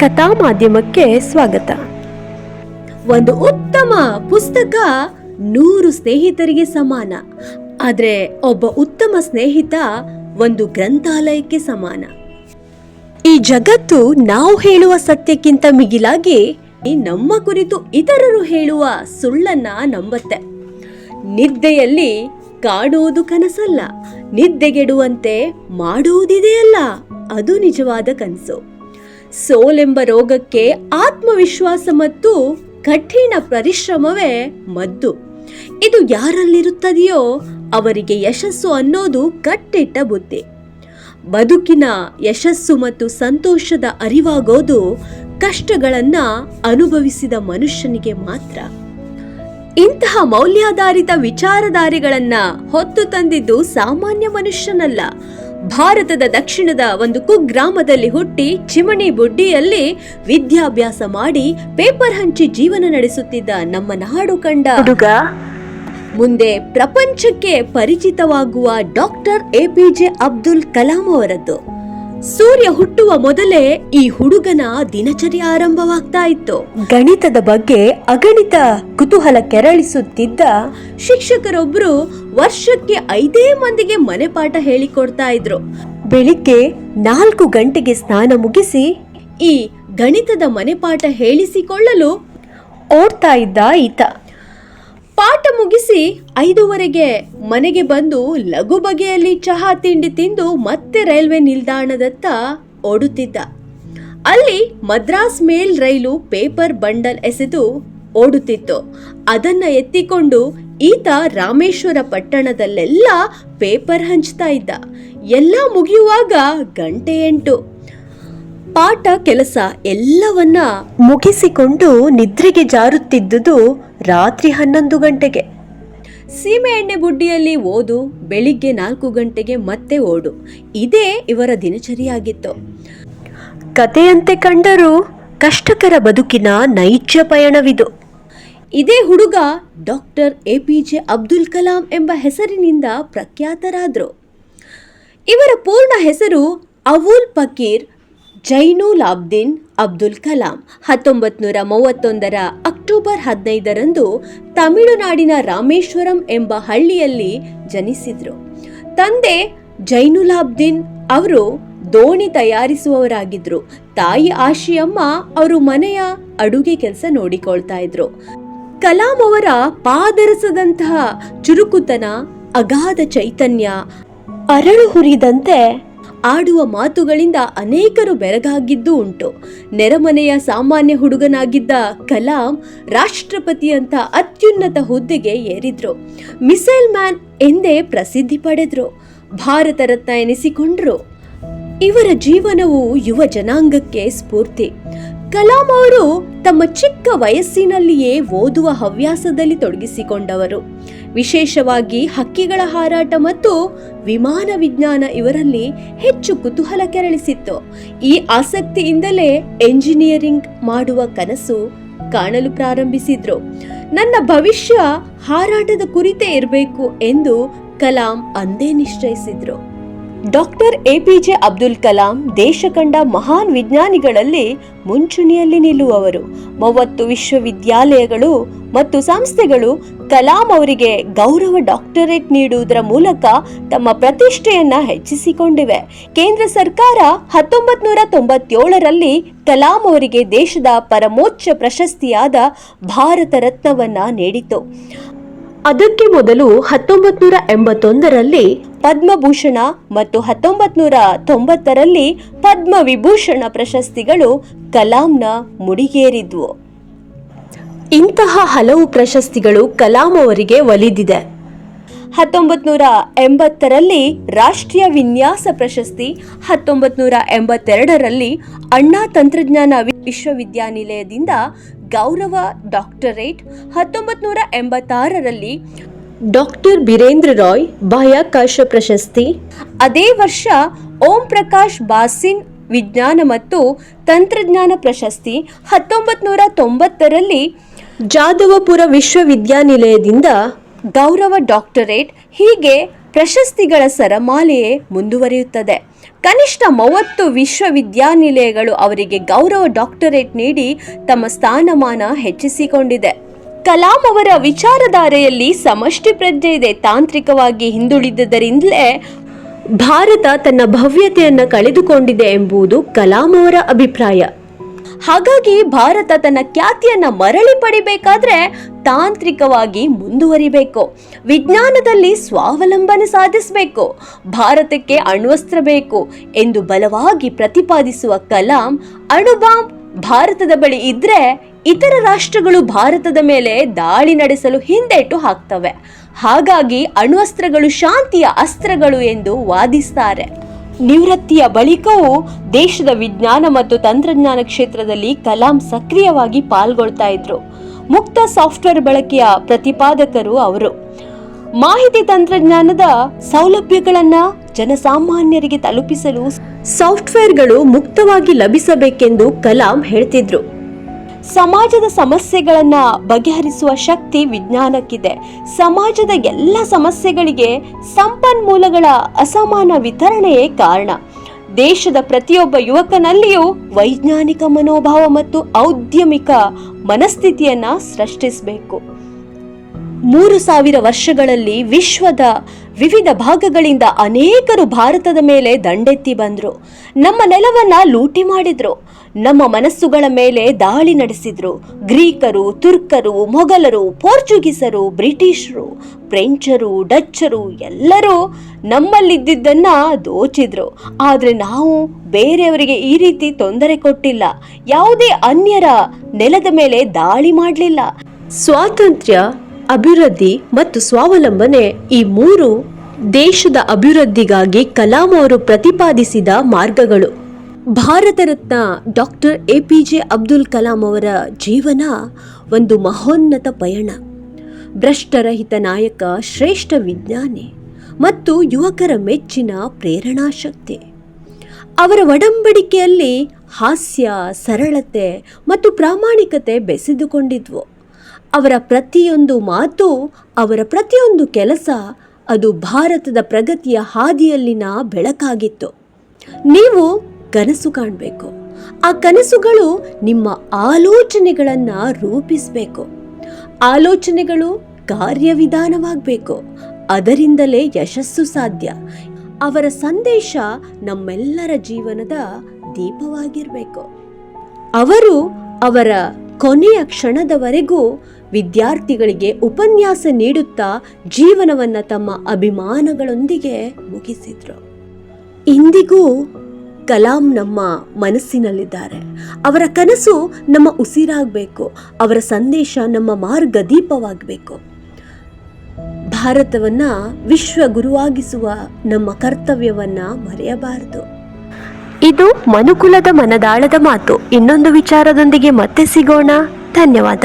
ಕಥಾ ಮಾಧ್ಯಮಕ್ಕೆ ಸ್ವಾಗತ. ಒಂದು ಉತ್ತಮ ಪುಸ್ತಕ ನೂರು ಸ್ನೇಹಿತರಿಗೆ ಸಮಾನ. ಆದ್ರೆ ಒಬ್ಬ ಉತ್ತಮ ಸ್ನೇಹಿತ ಒಂದು ಗ್ರಂಥಾಲಯಕ್ಕೆ ಸಮಾನ. ಈ ಜಗತ್ತು ನಾವು ಹೇಳುವ ಸತ್ಯಕ್ಕಿಂತ ಮಿಗಿಲಾಗಿ ನಮ್ಮ ಕುರಿತು ಇತರರು ಹೇಳುವ ಸುಳ್ಳನ್ನ ನಂಬತ್ತೆ. ನಿದ್ದೆಯಲ್ಲಿ ಕಾಣುವುದು ಕನಸಲ್ಲ, ನಿದ್ದೆಗೆಡುವಂತೆ ಮಾಡುವುದಿದೆಯಲ್ಲ, ಅದು ನಿಜವಾದ ಕನಸು. ಸೋಲೆಂಬ ರೋಗಕ್ಕೆ ಆತ್ಮವಿಶ್ವಾಸ ಮತ್ತು ಕಠಿಣ ಪರಿಶ್ರಮವೇ ಮದ್ದು. ಇದು ಯಾರಲ್ಲಿರುತ್ತದೆಯೋ ಅವರಿಗೆ ಯಶಸ್ಸು ಅನ್ನೋದು ಕಟ್ಟಿಟ್ಟ ಬುದ್ಧಿ. ಬದುಕಿನ ಯಶಸ್ಸು ಮತ್ತು ಸಂತೋಷದ ಅರಿವಾಗೋದು ಕಷ್ಟಗಳನ್ನ ಅನುಭವಿಸಿದ ಮನುಷ್ಯನಿಗೆ ಮಾತ್ರ. ಇಂತಹ ಮೌಲ್ಯಾಧಾರಿತ ವಿಚಾರಧಾರೆಗಳನ್ನ ಹೊತ್ತು ತಂದಿದ್ದು ಸಾಮಾನ್ಯ ಮನುಷ್ಯನಲ್ಲ ಭಾರತದ ದಕ್ಷಿಣದ ಒಂದು ಕುಗ್ರಾಮದಲ್ಲಿ ಹುಟ್ಟಿ ಚಿಮಣಿ ಬುಡ್ಡಿಯಲ್ಲಿ ವಿದ್ಯಾಭ್ಯಾಸ ಮಾಡಿ ಪೇಪರ್ ಹಂಚಿ ಜೀವನ ನಡೆಸುತ್ತಿದ್ದ ನಮ್ಮ ನಾಡು ಕಂಡ ಹುಡುಗ. ಮುಂದೆ ಪ್ರಪಂಚಕ್ಕೆ ಪರಿಚಿತವಾಗುವ ಡಾಕ್ಟರ್ ಎಪಿಜೆ ಅಬ್ದುಲ್ ಕಲಾಂ ಅವರದ್ದು. ಸೂರ್ಯ ಹುಟ್ಟುವ ಮೊದಲೇ ಈ ಹುಡುಗನ ದಿನಚರಿ ಆರಂಭವಾಗ್ತಾ ಇತ್ತು. ಗಣಿತದ ಬಗ್ಗೆ ಅಗಣಿತ ಕುತೂಹಲ ಕೆರಳಿಸುತ್ತಿದ್ದ ಶಿಕ್ಷಕರೊಬ್ರು ವರ್ಷಕ್ಕೆ ಐದೇ ಮಂದಿಗೆ ಮನೆ ಪಾಠ ಹೇಳಿಕೊಡ್ತಾ ಇದ್ರು. ಬೆಳಿಗ್ಗೆ ನಾಲ್ಕು ಗಂಟೆಗೆ ಸ್ನಾನ ಮುಗಿಸಿ ಈ ಗಣಿತದ ಮನೆ ಪಾಠ ಹೇಳಿಸಿಕೊಳ್ಳಲು ಓಡ್ತಾ ಇದ್ದ ಈತ. ಪಾಠ ಮುಗಿಸಿ ಐದೂವರೆಗೆ ಮನೆಗೆ ಬಂದು ಲಘು ಬಗೆಯಲ್ಲಿ ಚಹಾ ತಿಂಡಿ ತಿಂದು ಮತ್ತೆ ರೈಲ್ವೆ ನಿಲ್ದಾಣದತ್ತ ಓಡುತ್ತಿದ್ದ. ಅಲ್ಲಿ ಮದ್ರಾಸ್ ಮೇಲ್ ರೈಲು ಪೇಪರ್ ಬಂಡಲ್ ಎಸೆದು ಓಡುತ್ತಿತ್ತು. ಅದನ್ನ ಎತ್ತಿಕೊಂಡು ಈತ ರಾಮೇಶ್ವರ ಪಟ್ಟಣದಲ್ಲೆಲ್ಲ ಪೇಪರ್ ಹಂಚ್ತಾ ಇದ್ದ. ಎಲ್ಲ ಮುಗಿಯುವಾಗ ಗಂಟೆ ಎಂಟು. ಪಾಠ ಕೆಲಸ ಎಲ್ಲವನ್ನ ಮುಗಿಸಿಕೊಂಡು ನಿದ್ರೆಗೆ ಜಾರುತ್ತಿದ್ದುದು ರಾತ್ರಿ ಹನ್ನೊಂದು ಗಂಟೆಗೆ. ಸೀಮೆ ಎಣ್ಣೆ ಬುಡ್ಡಿಯಲ್ಲಿ ಓದು, ಬೆಳಿಗ್ಗೆ ನಾಲ್ಕು ಗಂಟೆಗೆ ಮತ್ತೆ ಓಡು. ಇದೇ ಇವರ ದಿನಚರಿಯಾಗಿತ್ತು. ಕಥೆಯಂತೆ ಕಂಡರೂ ಕಷ್ಟಕರ ಬದುಕಿನ ನೈಜ ಪಯಣವಿದು. ಇದೇ ಹುಡುಗ doctor A P J Abdul Kalam ಎಂಬ ಹೆಸರಿನಿಂದ ಪ್ರಖ್ಯಾತರಾದರು. ಇವರ ಪೂರ್ಣ ಹೆಸರು ಅವುಲ್ ಫಕೀರ್ ಜೈನುಲ್ ಅಬ್ದಿನ್ ಅಬ್ದುಲ್ ಕಲಾಂ. ಹತ್ತೊಂಬತ್ತು ನೂರ ಮೂವತ್ತೊಂದರ ಅಕ್ಟೋಬರ್ ಹದಿನೈದರಂದು ತಮಿಳುನಾಡಿನ ರಾಮೇಶ್ವರಂ ಎಂಬ ಹಳ್ಳಿಯಲ್ಲಿ ಜನಿಸಿದರು. ತಂದೆ ಜೈನುಲಾಬ್ದಿನ್ ಅವರು ದೋಣಿ ತಯಾರಿಸುವವರಾಗಿದ್ರು. ತಾಯಿ ಆಶಿಯಮ್ಮ ಅವರು ಮನೆಯ ಅಡುಗೆ ಕೆಲಸ ನೋಡಿಕೊಳ್ತಾ ಇದ್ರು. ಕಲಾಂ ಅವರ ಪಾದರಸದಂತಹ ಚುರುಕುತನ, ಅಗಾಧ ಚೈತನ್ಯ, ಅರಳು ಹುರಿದಂತೆ ಆಡುವ ಮಾತುಗಳಿಂದ ಅನೇಕರು ಬೆರಗಾಗಿದ್ದು ಉಂಟು. ನೆರೆಮನೆಯ ಸಾಮಾನ್ಯ ಹುಡುಗನಾಗಿದ್ದ ಕಲಾಂ ರಾಷ್ಟ್ರಪತಿಯಂತ ಅತ್ಯುನ್ನತ ಹುದ್ದೆಗೆ ಏರಿದ್ರು. ಮಿಸೈಲ್ ಮ್ಯಾನ್ ಎಂದೇ ಪ್ರಸಿದ್ಧಿ ಪಡೆದ್ರು. ಭಾರತ ರತ್ನ ಎನಿಸಿಕೊಂಡ್ರು. ಇವರ ಜೀವನವು ಯುವ ಜನಾಂಗಕ್ಕೆ ಸ್ಫೂರ್ತಿ. ಕಲಾಂ ಅವರು ತಮ್ಮ ಚಿಕ್ಕ ವಯಸ್ಸಿನಲ್ಲಿಯೇ ಓದುವ ಹವ್ಯಾಸದಲ್ಲಿ ತೊಡಗಿಸಿಕೊಂಡವರು. ವಿಶೇಷವಾಗಿ ಹಕ್ಕಿಗಳ ಹಾರಾಟ ಮತ್ತು ವಿಮಾನ ವಿಜ್ಞಾನ ಇವರಲ್ಲಿ ಹೆಚ್ಚು ಕುತೂಹಲ ಕೆರಳಿಸಿತ್ತು. ಈ ಆಸಕ್ತಿಯಿಂದಲೇ ಎಂಜಿನಿಯರಿಂಗ್ ಮಾಡುವ ಕನಸು ಕಾಣಲು ಪ್ರಾರಂಭಿಸಿದ್ರು. ನನ್ನ ಭವಿಷ್ಯ ಹಾರಾಟದ ಕುರಿತೇ ಇರಬೇಕು ಎಂದು ಕಲಾಂ ಅಂದೇ ನಿಶ್ಚಯಿಸಿದ್ರು. ಡಾಕ್ಟರ್ ಎಪಿಜೆ ಅಬ್ದುಲ್ ಕಲಾಂ ದೇಶ ಕಂಡ ಮಹಾನ್ ವಿಜ್ಞಾನಿಗಳಲ್ಲಿ ಮುಂಚೂಣಿಯಲ್ಲಿ ನಿಲ್ಲುವವರು. ಮೂವತ್ತು ವಿಶ್ವವಿದ್ಯಾಲಯಗಳು ಮತ್ತು ಸಂಸ್ಥೆಗಳು ಕಲಾಂ ಅವರಿಗೆ ಗೌರವ ಡಾಕ್ಟರೇಟ್ ನೀಡುವುದರ ಮೂಲಕ ತಮ್ಮ ಪ್ರತಿಷ್ಠೆಯನ್ನ ಹೆಚ್ಚಿಸಿಕೊಂಡಿವೆ. ಕೇಂದ್ರ ಸರ್ಕಾರ ಹತ್ತೊಂಬತ್ ನೂರ ತೊಂಬತ್ತೇಳರಲ್ಲಿ ಕಲಾಂ ಅವರಿಗೆ ದೇಶದ ಪರಮೋಚ್ಚ ಪ್ರಶಸ್ತಿಯಾದ ಭಾರತ ರತ್ನವನ್ನ ನೀಡಿತು ಅದಕ್ಕೆ ಮೊದಲು ಹತ್ತೊಂಬತ್ ನೂರ ಎಂಬತ್ತೊಂದರಲ್ಲಿ ಪದ್ಮಭೂಷಣ ಮತ್ತು ಹತ್ತೊಂಬತ್ ನೂರ ತೊಂಬತ್ತರಲ್ಲಿ ಪದ್ಮ ವಿಭೂಷಣ ಪ್ರಶಸ್ತಿಗಳು ಕಲಾಂನ ಮುಡಿಗೇರಿದ್ವು. ಇಂತಹ ಹಲವು ಪ್ರಶಸ್ತಿಗಳು ಕಲಾಂ ಅವರಿಗೆ ಒಲಿದಿದೆ. ಹತ್ತೊಂಬತ್ ನೂರ ಎಂಬತ್ತರಲ್ಲಿ ರಾಷ್ಟ್ರೀಯ ವಿನ್ಯಾಸ ಪ್ರಶಸ್ತಿ ಹತ್ತೊಂಬತ್ ನೂರ ಎಂಬತ್ತೆರಡರಲ್ಲಿ ಅಣ್ಣಾ ತಂತ್ರಜ್ಞಾನ ವಿಶ್ವವಿದ್ಯಾನಿಲಯದಿಂದ ಗೌರವ ಡಾಕ್ಟರೇಟ್ ಹತ್ತೊಂಬತ್ ನೂರ ಎಂಬತ್ತಾರರಲ್ಲಿ ಡಾಕ್ಟರ್ ಬಿರೇಂದ್ರ ರಾಯ್ ಬಾಹ್ಯಾಕಾಶ ಪ್ರಶಸ್ತಿ. ಅದೇ ವರ್ಷ ಓಂ ಪ್ರಕಾಶ್ ಬಾಸಿನ್ ವಿಜ್ಞಾನ ಮತ್ತು ತಂತ್ರಜ್ಞಾನ ಪ್ರಶಸ್ತಿ ಹತ್ತೊಂಬತ್ ನೂರ ತೊಂಬತ್ತರಲ್ಲಿ ಜಾದವಪುರ ವಿಶ್ವವಿದ್ಯಾನಿಲಯದಿಂದ ಗೌರವ ಡಾಕ್ಟರೇಟ್ ಹೀಗೆ ಪ್ರಶಸ್ತಿಗಳ ಸರಮಾಲೆಯೇ ಮುಂದುವರಿಯುತ್ತದೆ. ಕನಿಷ್ಠ ಮೂವತ್ತು ವಿಶ್ವವಿದ್ಯಾನಿಲಯಗಳು ಅವರಿಗೆ ಗೌರವ ಡಾಕ್ಟರೇಟ್ ನೀಡಿ ತಮ್ಮ ಸ್ಥಾನಮಾನ ಹೆಚ್ಚಿಸಿಕೊಂಡಿದೆ. ಕಲಾಂ ಅವರ ವಿಚಾರಧಾರೆಯಲ್ಲಿ ಸಮಷ್ಟಿ ಪ್ರಜ್ಞೆ ಇದೆ. ತಾಂತ್ರಿಕವಾಗಿ ಹಿಂದುಳಿದದರಿಂದಲೇ ಭಾರತ ತನ್ನ ಭವ್ಯತೆಯನ್ನು ಕಳೆದುಕೊಂಡಿದೆ ಎಂಬುದು ಕಲಾಂ ಅವರ ಅಭಿಪ್ರಾಯ. ಹಾಗಾಗಿ ಭಾರತ ತನ್ನ ಖ್ಯಾತಿಯನ್ನ ಮರಳಿ ಪಡಿಬೇಕಾದ್ರೆ ತಾಂತ್ರಿಕವಾಗಿ ಮುಂದುವರಿಬೇಕು. ವಿಜ್ಞಾನದಲ್ಲಿ ಸ್ವಾವಲಂಬನೆ ಸಾಧಿಸಬೇಕು. ಭಾರತಕ್ಕೆ ಅಣ್ವಸ್ತ್ರ ಬೇಕು ಎಂದು ಬಲವಾಗಿ ಪ್ರತಿಪಾದಿಸುವ ಕಲಾಂ ಅಣುಬಾಂಬ್ ಭಾರತದ ಬಳಿ ಇದ್ರೆ ಇತರ ರಾಷ್ಟ್ರಗಳು ಭಾರತದ ಮೇಲೆ ದಾಳಿ ನಡೆಸಲು ಹಿಂದೇಟು ಹಾಕ್ತವೆ. ಹಾಗಾಗಿ ಅಣ್ವಸ್ತ್ರಗಳು ಶಾಂತಿಯ ಅಸ್ತ್ರಗಳು ಎಂದು ವಾದಿಸ್ತಾರೆ. ನಿವೃತ್ತಿಯ ಬಳಿಕವೂ ದೇಶದ ವಿಜ್ಞಾನ ಮತ್ತು ತಂತ್ರಜ್ಞಾನ ಕ್ಷೇತ್ರದಲ್ಲಿ ಕಲಾಂ ಸಕ್ರಿಯವಾಗಿ ಪಾಲ್ಗೊಳ್ತಾ ಇದ್ರು. ಮುಕ್ತ ಸಾಫ್ಟ್ವೇರ್ ಬಳಕೆಯ ಪ್ರತಿಪಾದಕರು ಅವರು. ಮಾಹಿತಿ ತಂತ್ರಜ್ಞಾನದ ಸೌಲಭ್ಯಗಳನ್ನ ಜನಸಾಮಾನ್ಯರಿಗೆ ತಲುಪಿಸಲು ಸಾಫ್ಟ್ವೇರ್ಗಳು ಮುಕ್ತವಾಗಿ ಲಭಿಸಬೇಕೆಂದು ಕಲಾಂ ಹೇಳ್ತಿದ್ರು. ಸಮಾಜದ ಸಮಸ್ಯೆಗಳನ್ನ ಬಗೆಹರಿಸುವ ಶಕ್ತಿ ವಿಜ್ಞಾನಕ್ಕಿದೆ. ಸಮಾಜದ ಎಲ್ಲ ಸಮಸ್ಯೆಗಳಿಗೆ ಸಂಪನ್ಮೂಲಗಳ ಅಸಮಾನ ವಿತರಣೆಯೇ ಕಾರಣ. ದೇಶದ ಪ್ರತಿಯೊಬ್ಬ ಯುವಕನಲ್ಲಿಯೂ ವೈಜ್ಞಾನಿಕ ಮನೋಭಾವ ಮತ್ತು ಔದ್ಯಮಿಕ ಮನಸ್ಥಿತಿಯನ್ನ ಸೃಷ್ಟಿಸಬೇಕು. ಮೂರು ಸಾವಿರ ವರ್ಷಗಳಲ್ಲಿ ವಿಶ್ವದ ವಿವಿಧ ಭಾಗಗಳಿಂದ ಅನೇಕರು ಭಾರತದ ಮೇಲೆ ದಂಡೆತ್ತಿ ಬಂದರು. ನಮ್ಮ ನೆಲವನ್ನ ಲೂಟಿ ಮಾಡಿದ್ರು. ನಮ್ಮ ಮನಸ್ಸುಗಳ ಮೇಲೆ ದಾಳಿ ನಡೆಸಿದ್ರು. ಗ್ರೀಕರು, ತುರ್ಕರು, ಮೊಘಲರು, ಪೋರ್ಚುಗೀಸರು, ಬ್ರಿಟಿಷರು, ಫ್ರೆಂಚರು, ಡಚ್ಚರು ಎಲ್ಲರೂ ನಮ್ಮಲ್ಲಿದ್ದಿದ್ದನ್ನು ದೋಚಿದ್ರು. ಆದರೆ ನಾವು ಬೇರೆಯವರಿಗೆ ಈ ರೀತಿ ತೊಂದರೆ ಕೊಟ್ಟಿಲ್ಲ. ಯಾವುದೇ ಅನ್ಯರ ನೆಲದ ಮೇಲೆ ದಾಳಿ ಮಾಡಲಿಲ್ಲ. ಸ್ವಾತಂತ್ರ್ಯ ಅಭಿವೃದ್ಧಿ ಮತ್ತು ಸ್ವಾವಲಂಬನೆ ಈ ಮೂರು ದೇಶದ ಅಭಿವೃದ್ಧಿಗಾಗಿ ಕಲಾಂ ಅವರು ಪ್ರತಿಪಾದಿಸಿದ ಮಾರ್ಗಗಳು. Bharat Ratna doctor A P J Abdul Kalam ಅವರ ಜೀವನ ಒಂದು ಮಹೋನ್ನತ ಪಯಣ. ಭ್ರಷ್ಟರಹಿತ ನಾಯಕ, ಶ್ರೇಷ್ಠ ವಿಜ್ಞಾನಿ ಮತ್ತು ಯುವಕರ ಮೆಚ್ಚಿನ ಪ್ರೇರಣಾ ಶಕ್ತಿ. ಅವರ ಒಡಂಬಡಿಕೆಯಲ್ಲಿ ಹಾಸ್ಯ, ಸರಳತೆ ಮತ್ತು ಪ್ರಾಮಾಣಿಕತೆ ಬೆಸೆದುಕೊಂಡಿದ್ವು. ಅವರ ಪ್ರತಿಯೊಂದು ಮಾತು, ಅವರ ಪ್ರತಿಯೊಂದು ಕೆಲಸ ಅದು ಭಾರತದ ಪ್ರಗತಿಯ ಹಾದಿಯಲ್ಲಿನ ಬೆಳಕಾಗಿತ್ತು. ನೀವು ಕನಸು ಕಾಣಬೇಕು. ಆ ಕನಸುಗಳು ನಿಮ್ಮ ಆಲೋಚನೆಗಳನ್ನು ರೂಪಿಸಬೇಕು. ಆಲೋಚನೆಗಳು ಕಾರ್ಯವಿಧಾನವಾಗಬೇಕು. ಅದರಿಂದಲೇ ಯಶಸ್ಸು ಸಾಧ್ಯ. ಅವರ ಸಂದೇಶ ನಮ್ಮೆಲ್ಲರ ಜೀವನದ ದೀಪವಾಗಿರಬೇಕು. ಅವರು ಅವರ ಕೊನೆಯ ಕ್ಷಣದವರೆಗೂ ವಿದ್ಯಾರ್ಥಿಗಳಿಗೆ ಉಪನ್ಯಾಸ ನೀಡುತ್ತಾ ಜೀವನವನ್ನ ತಮ್ಮ ಅಭಿಮಾನಗಳೊಂದಿಗೆ ಮುಗಿಸಿದ್ರು. ಇಂದಿಗೂ ಕಲಾಂ ನಮ್ಮ ಮನಸ್ಸಿನಲ್ಲಿದ್ದಾರೆ. ಅವರ ಕನಸು ನಮ್ಮ ಉಸಿರಾಗಬೇಕು. ಅವರ ಸಂದೇಶ ನಮ್ಮ ಮಾರ್ಗದೀಪವಾಗಬೇಕು. ಭಾರತವನ್ನ ವಿಶ್ವ ಗುರುವಾಗಿಸುವ ನಮ್ಮ ಕರ್ತವ್ಯವನ್ನ ಮರೆಯಬಾರದು. ಇದು ಮನುಕುಲದ ಮನದಾಳದ ಮಾತು. ಇನ್ನೊಂದು ವಿಚಾರದೊಂದಿಗೆ ಮತ್ತೆ ಸಿಗೋಣ. ಧನ್ಯವಾದ.